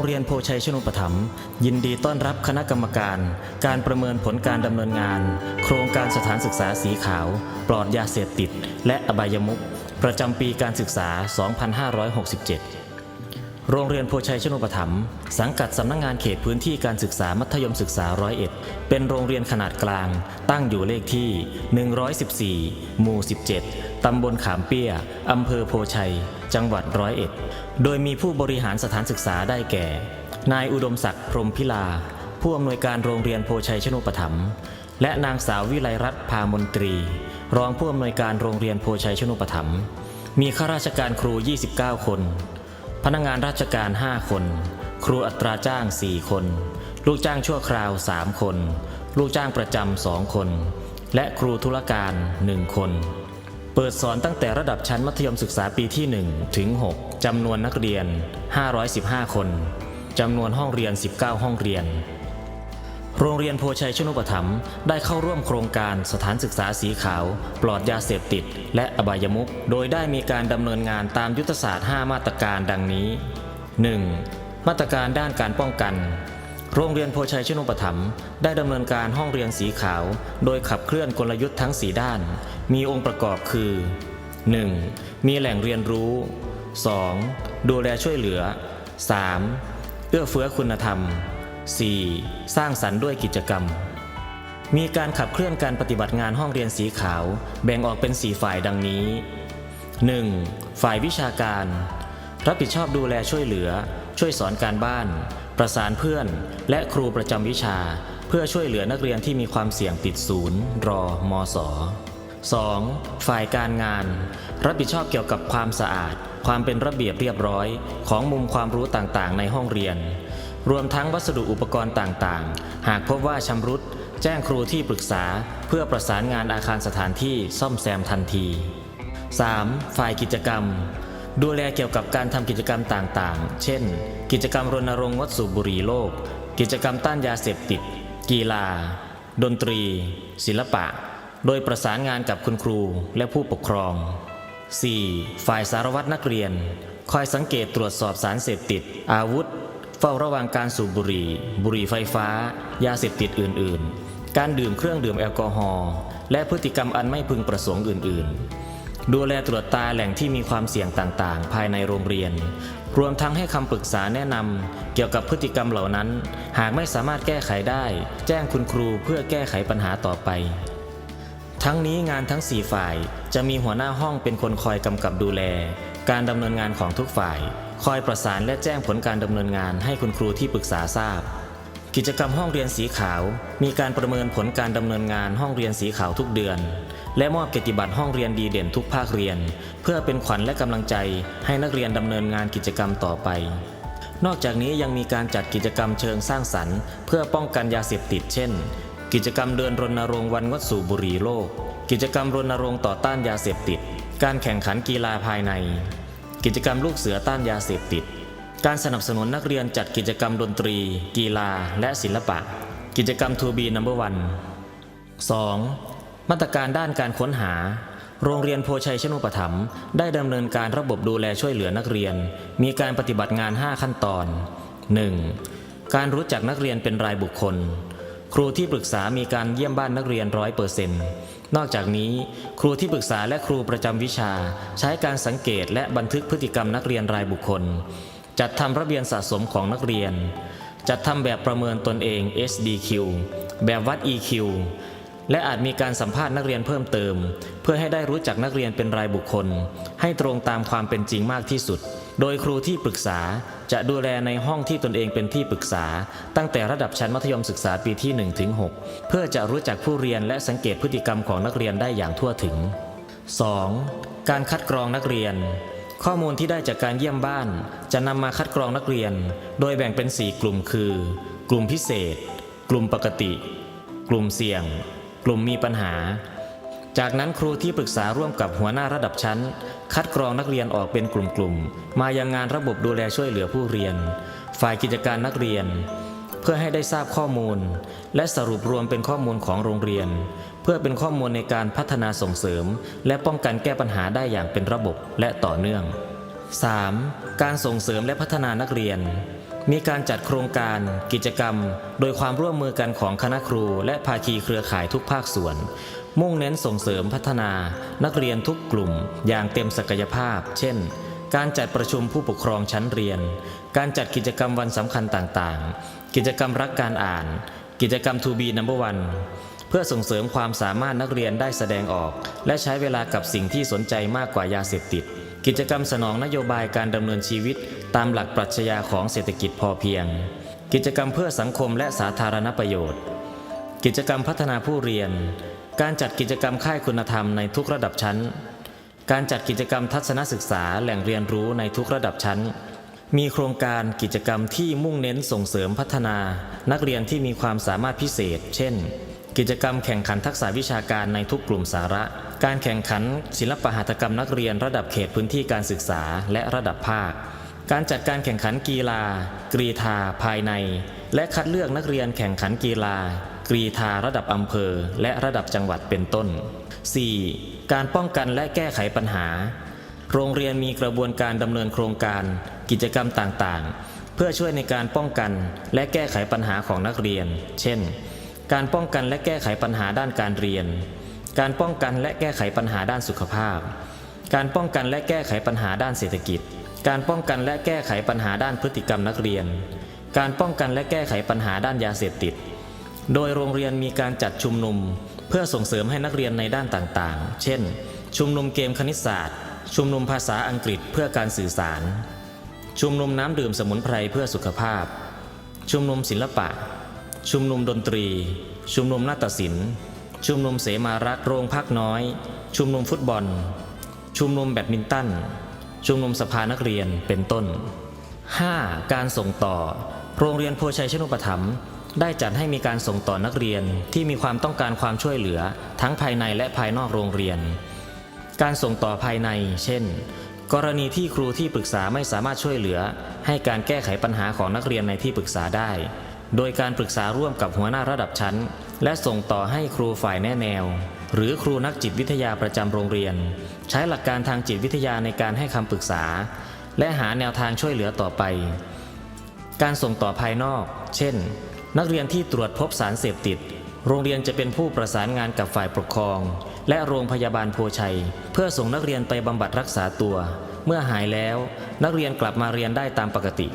รงเรียนโพชัยชนุปถัมภ์ยินดีต้อนรับคณะกรรมการ การประเมินผลการดำเนินงาน โครงการสถานศึกษาสีขาว ปลอดยาเสพติด และอบายมุขประจำปีการศึกษา 2567 โรงเรียนโพชัยชนุปถัมภ์สังกัดสำนักงงานเขตพื้นที่การศึกษามัธยมศึกษาร้อยเอ็ดเป็นโรงเรียนขนาดกลาง ตั้งอยู่เลขที่ 114 หมู่ 17 ตำบลขามเปี้ย อำเภอโพชัย จังหวัดร้อยเอ็ด โดยมีผู้บริหารสถานศึกษาได้แก่ นายอุดมศักดิ์พรมพิลา ผู้อำนวยการโรงเรียนโพชัยชนุปถัมภ์และนางสาววิไลรัตน์พามนตรี รองผู้อำนวยการโรงเรียนโพชัยชนุปถัมภ์มีข้าราชการครู 29 คน พนักงานราชการ 5 คน ครูอัตราจ้าง 4 คน ลูกจ้างชั่วคราว 3 คน ลูกจ้างประจำ 2 คน และครูธุรการ 1 คน เปิดสอนตั้งแต่ระดับชั้นมัธยมศึกษาปีที่ 1 ถึง 6 จำนวนนักเรียน 515 คน จำนวนห้องเรียน 19 ห้องเรียน โรงเรียนโพชัยชนุปถัมภ์ได้เข้าร่วมโครงการสถานศึกษาสีขาว ปลอดยาเสพติด และอบายมุขโดยได้มีการดำเนินงานตามยุทธศาสตร์ 5 มาตรการดังนี้ 1. มาตรการด้านการป้องกัน โรงเรียนโพชัยชนุปถัมภ์ได้ดำเนินการห้องเรียนสีขาว โดยขับเคลื่อนกลยุทธ์ทั้ง 4 ด้าน มีองค์ประกอบคือ 1. มีแหล่งเรียนรู้ 2. ดูแลช่วยเหลือ 3. เอื้อเฟื้อคุณธรรม 4. สร้างสรรค์ด้วยกิจกรรม มีการขับเคลื่อนการปฏิบัติงานห้องเรียนสีขาว แบ่งออกเป็น 4 ฝ่ายดังนี้ 1. ฝ่ายวิชาการ รับผิดชอบดูแลช่วยเหลือ ช่วยสอนการบ้าน ประสานเพื่อนและครูประจำวิชา เพื่อช่วยเหลือนักเรียนที่มีความเสี่ยงติดศูนย์รอมศ 2. ฝ่ายการงาน รับผิดชอบเกี่ยวกับความสะอาด ความเป็นระเบียบเรียบร้อย ของมุมความรู้ต่างๆ ในห้องเรียน รวมทั้งวัสดุอุปกรณ์ต่างๆ หากพบว่าชำรุด แจ้งครูที่ปรึกษา เพื่อประสานงานอาคารสถานที่ซ่อมแซมทันที 3. ฝ่ายกิจกรรม ดูแลเกี่ยวกับการทำกิจกรรมต่างๆ เช่น กิจกรรมรณรงค์งดสูบบุหรี่โลก กิจกรรมต้านยาเสพติด กีฬา ดนตรี ศิลปะ โดยประสานงานกับคุณครูและผู้ปกครอง 4. ฝ่ายสารวัตรนักเรียน คอยสังเกตตรวจสอบสารเสพติด อาวุธ เฝ้าระวังการสูบบุหรี่ บุหรี่ไฟฟ้า ยาเสพติดอื่น ๆ การดื่มเครื่องดื่มแอลกอฮอล์และพฤติกรรมอันไม่พึงประสงค์อื่น ๆ ดูแลตรวจตาแหล่งที่มีความเสี่ยงต่างๆ ภายในโรงเรียน รวมทั้งให้คำปรึกษาแนะนำเกี่ยวกับพฤติกรรมเหล่านั้น หากไม่สามารถแก้ไขได้ แจ้งคุณครูเพื่อแก้ไขปัญหาต่อไป ทั้งนี้งานทั้ง 4 ฝ่ายจะมีหัวหน้าห้องเป็นคนคอยกำกับดูแล การดำเนินงานของทุกฝ่าย คอยประสานและแจ้งผลการดำเนินงานให้คุณครูที่ปรึกษาทราบ กิจกรรมห้องเรียนสีขาว มีการประเมินผลการดำเนินงานห้องเรียนสีขาวทุกเดือน และมอบเกียรติบัตรห้องเรียนดีเด่นทุกภาคเรียน เพื่อเป็นขวัญและกำลังใจให้นักเรียนดำเนินงานกิจกรรมต่อไป นอกจากนี้ยังมีการจัดกิจกรรมเชิงสร้างสรรค์ เพื่อป้องกันยาเสพติดเช่น กิจกรรมเดินรณรงค์วันงดสูบบุหรี่โลก กิจกรรมรณรงค์ต่อต้านยาเสพติด การแข่งขันกีฬาภายใน กิจกรรมลูกเสือต้านยาเสพติด การสนับสนุนนักเรียนจัดกิจกรรมดนตรี กีฬา และศิลปะ กิจกรรมทูบีนัมเบอร์วัน 2. มาตรการด้านการค้นหา โรงเรียนโพชัยชนุปถัมภ์ได้ดำเนินการระบบดูแลช่วยเหลือนักเรียน มีการปฏิบัติงาน 5 ขั้นตอน 1. การรู้จักนักเรียนเป็นรายบุคคล ครูที่ปรึกษามีการเยี่ยมบ้านนักเรียนร้อยเปอร์เซ็นต์นอกจากนี้ ครูที่ปรึกษาและครูประจำวิชา ใช้การสังเกตและบันทึกพฤติกรรมนักเรียนรายบุคคล จัดทำระเบียนสะสมของนักเรียน จัดทำแบบประเมินตนเอง SDQ แบบวัด EQ และอาจมีการสัมภาษณ์นักเรียนเพิ่มเติม เพื่อให้ได้รู้จักนักเรียนเป็นรายบุคคล ให้ตรงตามความเป็นจริงมากที่สุด โดยครูที่ปรึกษาจะดูแลในห้องที่ตนเองเป็นที่ปรึกษา ตั้งแต่ระดับชั้นมัธยมศึกษาปีที่1ถึง6เพื่อจะรู้จักผู้เรียนและสังเกตพฤติกรรมของนักเรียนได้อย่างทั่วถึง 2. การคัดกรองนักเรียน ข้อมูลที่ได้จากการเยี่ยมบ้าน จะนำมาคัดกรองนักเรียน โดยแบ่งเป็น 4 กลุ่มคือ กลุ่มพิเศษ กลุ่มปกติ กลุ่มเสี่ยง กลุ่มมีปัญหา จากนั้นครูที่ปรึกษาร่วมกับหัวหน้าระดับชั้น คัดกรองนักเรียนออกเป็นกลุ่มๆ มายังงานระบบดูแลช่วยเหลือผู้เรียน ฝ่ายกิจการนักเรียน เพื่อให้ได้ทราบข้อมูล และสรุปรวมเป็นข้อมูลของโรงเรียน เพื่อเป็นข้อมูลในการพัฒนาส่งเสริม และป้องกันแก้ปัญหาได้อย่างเป็นระบบและต่อเนื่อง 3. การส่งเสริมและพัฒนานักเรียน มีการจัดโครงการ กิจกรรม โดยความร่วมมือกันของคณะครู และภาคีเครือข่ายทุกภาคส่วน มุ่งเน้นส่งเสริมพัฒนา นักเรียนทุกกลุ่ม อย่างเต็มศักยภาพ เช่น การจัดประชุมผู้ปกครองชั้นเรียน การจัดกิจกรรมวันสำคัญต่างๆ กิจกรรมรักการอ่าน กิจกรรม To be number one เพื่อส่งเสริมความสามารถนักเรียนได้แสดงออก และใช้เวลากับสิ่งที่สนใจมากกว่ายาเสพติด กิจกรรมสนองนโยบายการดำเนินชีวิต ตามหลักปรัชญาของเศรษฐกิจพอเพียง กิจกรรมเพื่อสังคมและสาธารณประโยชน์ กิจกรรมพัฒนาผู้เรียน การจัดกิจกรรมค่ายคุณธรรมในทุกระดับชั้น การจัดกิจกรรมทัศนศึกษาแหล่งเรียนรู้ในทุกระดับชั้น มีโครงการกิจกรรมที่มุ่งเน้นส่งเสริมพัฒนา นักเรียนที่มีความสามารถพิเศษ เช่น กิจกรรมแข่งขันทักษะวิชาการในทุกกลุ่มสาระ การแข่งขันศิลปหัตถกรรมนักเรียนระดับเขตพื้นที่การศึกษาและระดับภาค การจัดการแข่งขันกีฬา กรีธาภายใน และคัดเลือกนักเรียนแข่งขันกีฬา กรีธาระดับอำเภอ และระดับจังหวัดเป็นต้น 4. การป้องกันและแก้ไขปัญหา โรงเรียนมีกระบวนการดำเนินโครงการ กิจกรรมต่างๆ เพื่อช่วยในการป้องกันและแก้ไขปัญหาของนักเรียน เช่น การป้องกันและแก้ไขปัญหาด้านการเรียน การป้องกันและแก้ไขปัญหาด้านสุขภาพ การป้องกันและแก้ไขปัญหาด้านเศรษฐกิจ การป้องกันและแก้ไขปัญหาด้านพฤติกรรมนักเรียน การป้องกันและแก้ไขปัญหาด้านยาเสพติด โดยโรงเรียนมีการจัดชุมนุม เพื่อส่งเสริมให้นักเรียนในด้านต่างๆ เช่น ชุมนุมเกมคณิตศาสตร์ ชุมนุมภาษาอังกฤษเพื่อการสื่อสาร ชุมนุมน้ำดื่มสมุนไพรเพื่อสุขภาพ ชุมนุมศิลปะ ชุมนุมดนตรี ชุมนุมนาฏศิลป์ ชุมนุมเสมารักโรงพักน้อย ชุมนุมฟุตบอล ชุมนุมแบดมินตัน ชุมนุมสภานักเรียนเป็นต้น 5. การส่งต่อ โรงเรียนโพชัยชนุปถัมภ์ได้จัดให้มีการส่งต่อนักเรียนที่มีความต้องการความช่วยเหลือ ทั้งภายในและภายนอกโรงเรียน การส่งต่อภายใน เช่น กรณีที่ครูที่ปรึกษาไม่สามารถช่วยเหลือ ให้การแก้ไขปัญหาของนักเรียนในที่ปรึกษาได้ โดยการปรึกษาร่วมกับหัวหน้าระดับชั้น และส่งต่อให้ครูฝ่ายแนแนว หรือครูนักจิตวิทยาประจำโรงเรียน ใช้หลักการทางจิตวิทยาในการให้คำปรึกษา และหาแนวทางช่วยเหลือต่อไป การส่งต่อภายนอก เช่น นักเรียนที่ตรวจพบสารเสพติด โรงเรียนจะเป็นผู้ประสานงานกับฝ่ายปกครอง และโรงพยาบาลโพชัย เพื่อส่งนักเรียนไปบำบัดรักษาตัว เมื่อหายแล้วนักเรียนกลับมาเรียนได้ตามปกติ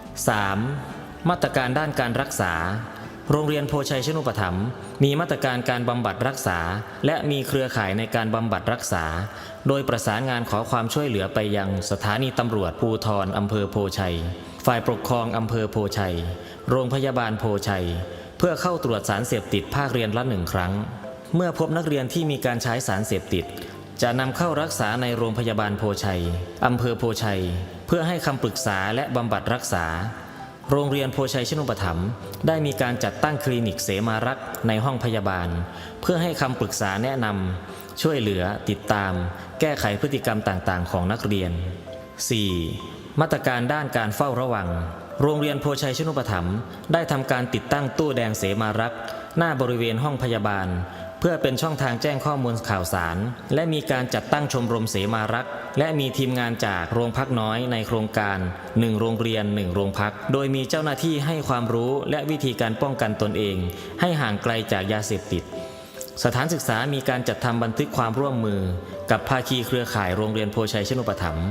3. มาตรการด้านการรักษา โรงเรียนโพชัยชนุปถัมภ์มีมาตรการการบำบัดรักษา และมีเครือข่ายในการบำบัดรักษา โดยประสานงานขอความช่วยเหลือไปยังสถานีตำรวจภูทรอำเภอโพชัย ฝ่ายปกครองอำเภอโพชัย โรงพยาบาลโพชัย เพื่อเข้าตรวจสารเสพติดภาคเรียนละหนึ่งครั้ง เมื่อพบนักเรียนที่มีการใช้สารเสพติด จะนำเข้ารักษาในโรงพยาบาลโพชัยอำเภอโพชัย เพื่อให้คำปรึกษาและบำบัดรักษา โรงเรียนโพชัยชนุปถัมภ์ได้มีการจัดตั้งคลินิกเสมารักษ์ในห้องพยาบาล เพื่อให้คำปรึกษาแนะนำช่วยเหลือติดตาม แก้ไขพฤติกรรมต่างๆ ของนักเรียน 4. มาตรการด้านการเฝ้าระวัง โรงเรียนโพชัยชนุปถัมภ์ได้ทำการติดตั้งตู้แดงเสมารักษ์หน้าบริเวณห้องพยาบาล พื่อเป็นช่องทางแจ้งข้อมูลข่าวสาร และมีการจัดตั้งชมรมเสมารักษ์และมีทีมงานจากโรงพักน้อยในโครงการ 1 โรงเรียน 1 โรงพัก โดยมีเจ้าหน้าที่ให้ความรู้และวิธีการป้องกันตนเอง ให้ห่างไกลจากยาเสพติด สถานศึกษามีการจัดทำบันทึกความร่วมมือ กับภาคีเครือข่ายโรงเรียนโพชัยชนุปถัมภ์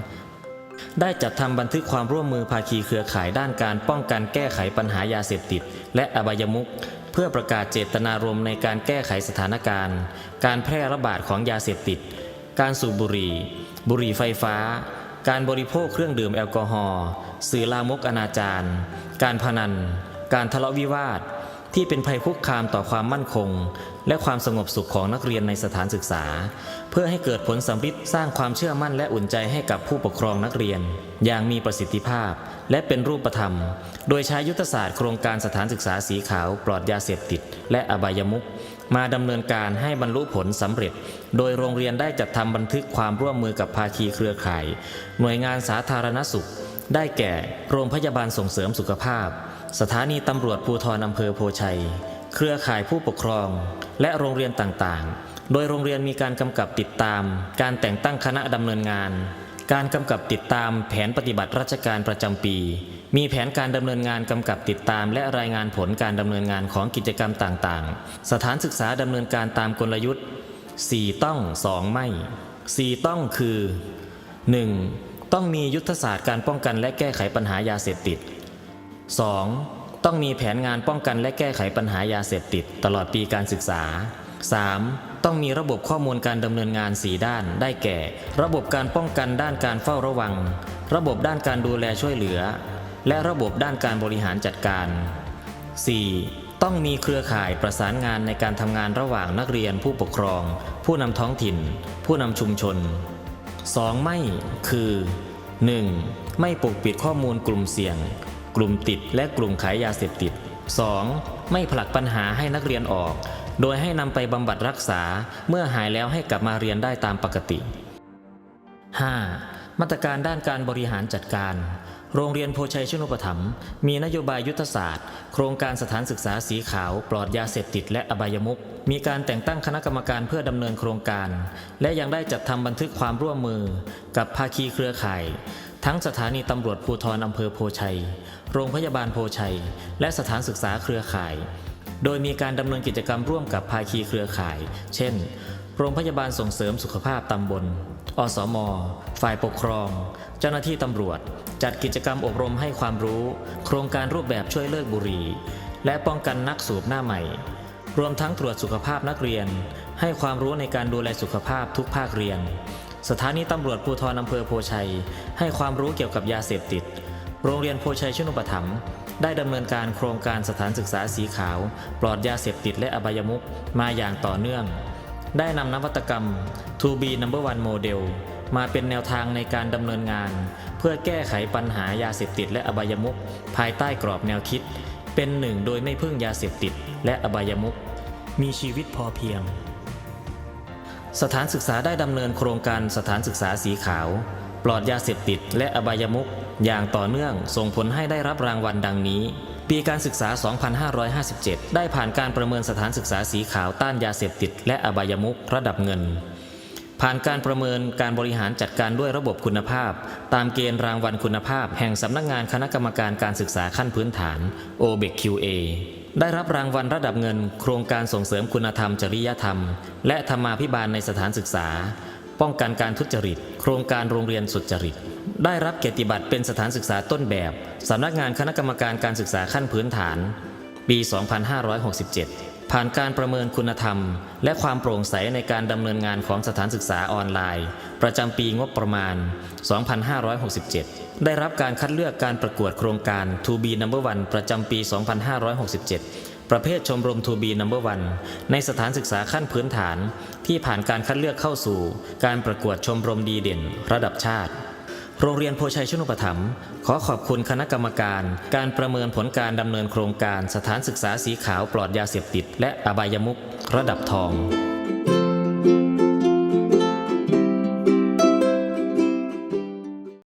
ได้จัดทำบันทึกความร่วมมือภาคีเครือข่ายด้านการป้องกันแก้ไขปัญหายาเสพติด และอบายมุข เพื่อประกาศเจตนารมณ์ในการแก้ไขสถานการณ์ การแพร่ระบาดของยาเสพติด การสูบบุหรี่ บุหรี่ไฟฟ้า การบริโภคเครื่องดื่มแอลกอฮอล์สื่อลามกอนาจารการพนัน การทะเลาะวิวาท ที่เป็นภัยคุกคามต่อความมั่นคง และความสงบสุขของนักเรียนในสถานศึกษา เพื่อให้เกิดผลสำฤทธิ์สร้างความเชื่อมั่นและอุ่นใจให้กับผู้ปกครองนักเรียน อย่างมีประสิทธิภาพ และเป็นรูปธรรม โดยใช้ยุทธศาสตร์โครงการสถานศึกษาสีขาวปลอดยาเสพติด และอบายมุขมาดำเนินการให้บรรลุผลสำเร็จ โดยโรงเรียนได้จัดทำบันทึกความร่วมมือกับภาคีเครือข่าย หน่วยงานสาธารณสุข ได้แก่ โรงพยาบาลส่งเสริมสุขภาพ สถานีตำรวจภูธรอำเภอโพชัย เครือข่ายผู้ปกครอง และโรงเรียนต่างๆ โดยโรงเรียนมีการกำกับติดตาม การแต่งตั้งคณะดำเนินงาน การกำกับติดตามแผนปฏิบัติราชการประจำปี มีแผนการดำเนินงานกำกับติดตาม และรายงานผลการดำเนินงานของกิจกรรมต่างๆ สถานศึกษาดำเนินการตามกลยุทธ์ 4 ต้อง 2 ไม่ 4 ต้องคือ 1. ต้องมียุทธศาสตร์การป้องกันและแก้ไขปัญหายาเสพติด 2. ต้องมีแผนงานป้องกันและแก้ไขปัญหายาเสพติด ตลอดปีการศึกษา 3. ต้องมีระบบข้อมูลการดำเนินงาน 4 ด้าน ได้แก่ ระบบการป้องกันด้านการเฝ้าระวัง ระบบด้านการดูแลช่วยเหลือ และระบบด้านการบริหารจัดการ 4. ต้องมีเครือข่ายประสานงานในการทำงานระหว่างนักเรียนผู้ปกครอง ผู้นำท้องถิ่น ผู้นำชุมชน 2. ไม่คือ 1. ไม่ปกปิดข้อมูลกลุ่มเสี่ยง กลุ่มติดและกลุ่มขายยาเสพติด 2. ไม่ผลักปัญหาให้นักเรียนออก โดยให้นำไปบำบัดรักษาเมื่อหายแล้วให้กลับมาเรียนได้ตามปกติ 5. มาตรการด้านการบริหารจัดการ โรงเรียนโพชัยชนุปถัมภ์มีนโยบายยุทธศาสตร์ โครงการสถานศึกษาสีขาว ปลอดยาเสพติดและอบายมุขมีการแต่งตั้งคณะกรรมการเพื่อดำเนินโครงการ และยังได้จัดทำบันทึกความร่วมมือ กับภาคีเครือข่าย ทั้งสถานีตำรวจภูธรอำเภอโพชัย โรงพยาบาลโพชัย และสถานศึกษาเครือข่าย โดยมีการดำเนินกิจกรรมร่วมกับภาคีเครือข่าย เช่น โรงพยาบาลส่งเสริมสุขภาพตำบล อสม ฝ่ายปกครอง เจ้าหน้าที่ตำรวจ จัดกิจกรรมอบรมให้ความรู้ โครงการรูปแบบช่วยเลิกบุหรี่ และป้องกันนักสูบหน้าใหม่ รวมทั้งตรวจสุขภาพนักเรียน ให้ความรู้ในการดูแลสุขภาพทุกภาคเรียน สถานีตำรวจภูธรอำเภอโพชัย ให้ความรู้เกี่ยวกับยาเสพติด โรงเรียนโพชัยชุนุปถัมภ์ ได้ดำเนินการโครงการสถานศึกษาสีขาว ปลอดยาเสพติดและอบายมุขมาอย่างต่อเนื่อง ได้นำนวัตกรรม To be number one model มาเป็นแนวทางในการดำเนินงาน เพื่อแก้ไขปัญหายาเสพติดและอบายมุขภายใต้กรอบแนวคิด เป็นหนึ่งโดยไม่พึ่งยาเสพติดและอบายมุขมีชีวิตพอเพียง สถานศึกษาได้ดำเนินโครงการสถานศึกษาสีขาว ปลอดยาเสพติดและอบายมุข อย่างต่อเนื่องส่งผลให้ได้รับรางวัลดังนี้ ปีการศึกษา 2557 ได้ผ่านการประเมินสถานศึกษาสีขาวต้านยาเสพติด และอบายมุขระดับเงิน ผ่านการประเมินการบริหารจัดการด้วยระบบคุณภาพ ตามเกณฑ์รางวัลคุณภาพ แห่งสำนักงานคณะกรรมการการศึกษาขั้นพื้นฐาน OBEQA ได้รับรางวัลระดับเงิน โครงการส่งเสริมคุณธรรมจริยธรรม และธรรมาภิบาลในสถานศึกษา ป้องกันการทุจริต โครงการโรงเรียนสุจริต ได้รับเกียรติบัตรเป็นสถานศึกษาต้นแบบสำนักงานคณะกรรมการการศึกษาขั้นพื้นฐาน ปี 2567 ผ่านการประเมินคุณธรรม และความโปร่งใสในการดำเนินงานของสถานศึกษาออนไลน์ ประจำปีงบประมาณ 2567 ได้รับการคัดเลือกการประกวดโครงการ To be number one ประจำปี 2567ประเภทชมรม To be number one ในสถานศึกษาขั้นพื้นฐาน ที่ผ่านการคัดเลือกเข้าสู่ การประกวดชมรมดีเด่น ระดับชาติ โรงเรียนโพชัยชนุปถัมภ์ขอขอบคุณคณะกรรมการ การประเมินผลการดำเนินโครงการสถานศึกษาสีขาวปลอดยาเสพติด และอบายมุกระดับทอง